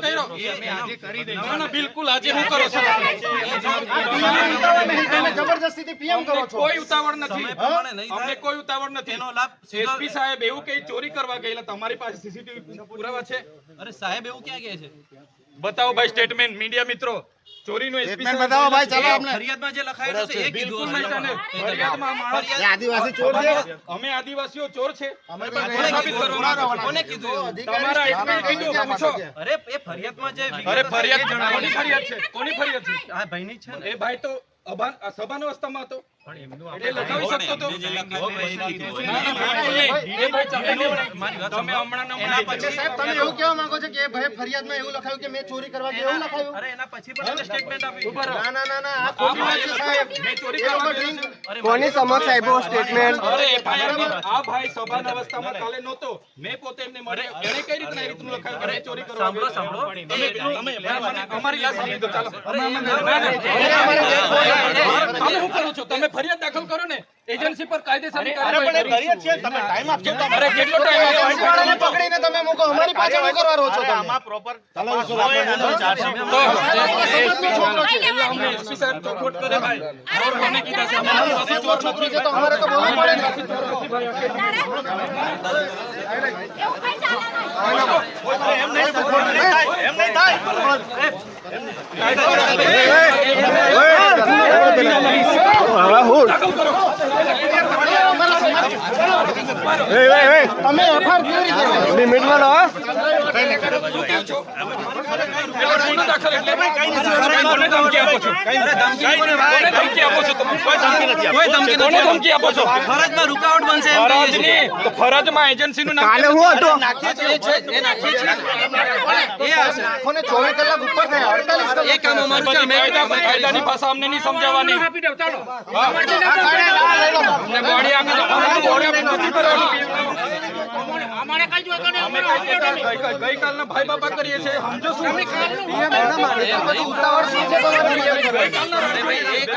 કર્યો ના ના બિલકુલ આજે હું કરો છો જબરદસ્તીથી PM કરો છો કોઈ ઉતાવળ નથી અમને કોઈ ઉતાવળ નથી તેનો લાભ એસપી સાહેબ એવું કઈ ચોરી કરવા ગયેલા તમારી પાસે સીસીટીવી પુરાવા છે અરે સાહેબ એવું ક્યાં કહે છે બતાવો ભાઈ સ્ટેટમેન્ટ મીડિયા મિત્રો. ચોરીનું Statement બતાવો ભાઈ, ચાલો આપણે. ફરિયાદમાં જે લખાયેલું છે એ બિલકુલ કીધું ફરિયાદમાં માણસ આદિવાસી ચોર છે. અમે આદિવાસીઓ ચોર છે. અમે સાબિત કરવા કોને કીધું તમારા એસપી કીધું પૂછો. અરે એ ફરિયાદમાં જે અરે ફરિયાદ જણાવો. કોની ફરિયાદ છે. કોની ફરિયાદ છે? આ ભાઈની છે એ ભાઈ તો અભાન સભાન અવસ્થામાં હતો. એ લખાવી શકતો હતો એમને જે લખાયું એ કીધું હોય. ના, ના, બિલકુલ નહીં. એ ભાઈ ચાલે નહીં. મારી વાત તમે સાંભળો. હમણાં ને એના હમણાં પછી સાહેબ તમે એવું કહેવા માંગો છો કે ભાઈ ફરિયાદમાં એવું લખાયું કે મેં ચોરી કરવા ગયો એવું લખાયું અરે એના પછી પણ એમને સ્ટેટમેન્ટ આપ્યું ઊભા રહો. ના ના ના ના આ ખોટી વાત છે સાહેબ મેં ચોરી એ લોકો કરવા drink- ગયો છું. અરે કોની સમક્ષ આપ્યો સ્ટેટમેન્ટ આ ભાઈ સભાન અવસ્થામાં કાલે નહોતો મેં પોતે એમને મળ્યો એને કઈ રીતના રીતનું લખાયું કે ચોરી કરવા સાંભળો સાંભળો તમે એટલું- મને અમારી લાશ આપી ચાલો તમે શું કરો છો તમે ફરિયાદ દાખલ કરો ને એજન્સી પર કાયદેસરની કાર્યવાહી કરી. તમે ટાઈમ આપજો તો અરે કેટલો ટાઈમ પકડીને તમે મૂકો અમારી પાછળ શું કરવા રહો છો તમે અમને એસપી સાહેબ ચોખવટ કરે ભાઈ. ચોર કોને કીધા છે? અમારી પાસે ચોર છે તો અમારે તો બોલવું પડે ને તમે એફઆઈઆર કેવી રીતે? લિમિટમાં લો ધમકી આપો છો? ધમકી આપો છો તમે? કોઈ ધમકી કોને ધમકી આપો છો? ફરજમાં રૂકાવટ બનશે એમ કહીએ છીએ. તો ફરજમાં એજન્સીનું નામ કાલે હું હતો નાખીએ છીએ, એ નાખીએ છીએ. એ હશે. આંખોને ચોવીસ કલાક ઉપર થાય અડતાલીસ કલાક એ કામ અમારું છે. અમે કાયદાની ભાષા અમને નહીં સમજાવવાની હા. અમને બોડી આપી દો. અમને બોડી આપી નથી કરવાની. અમે ગઈ- ગઈકાલના ભાઈ બાપા કરીએ છીએ સમજો શું ઉતાવળ શું છે તમારે? ગઈકાલના અરે ભાઈ, એ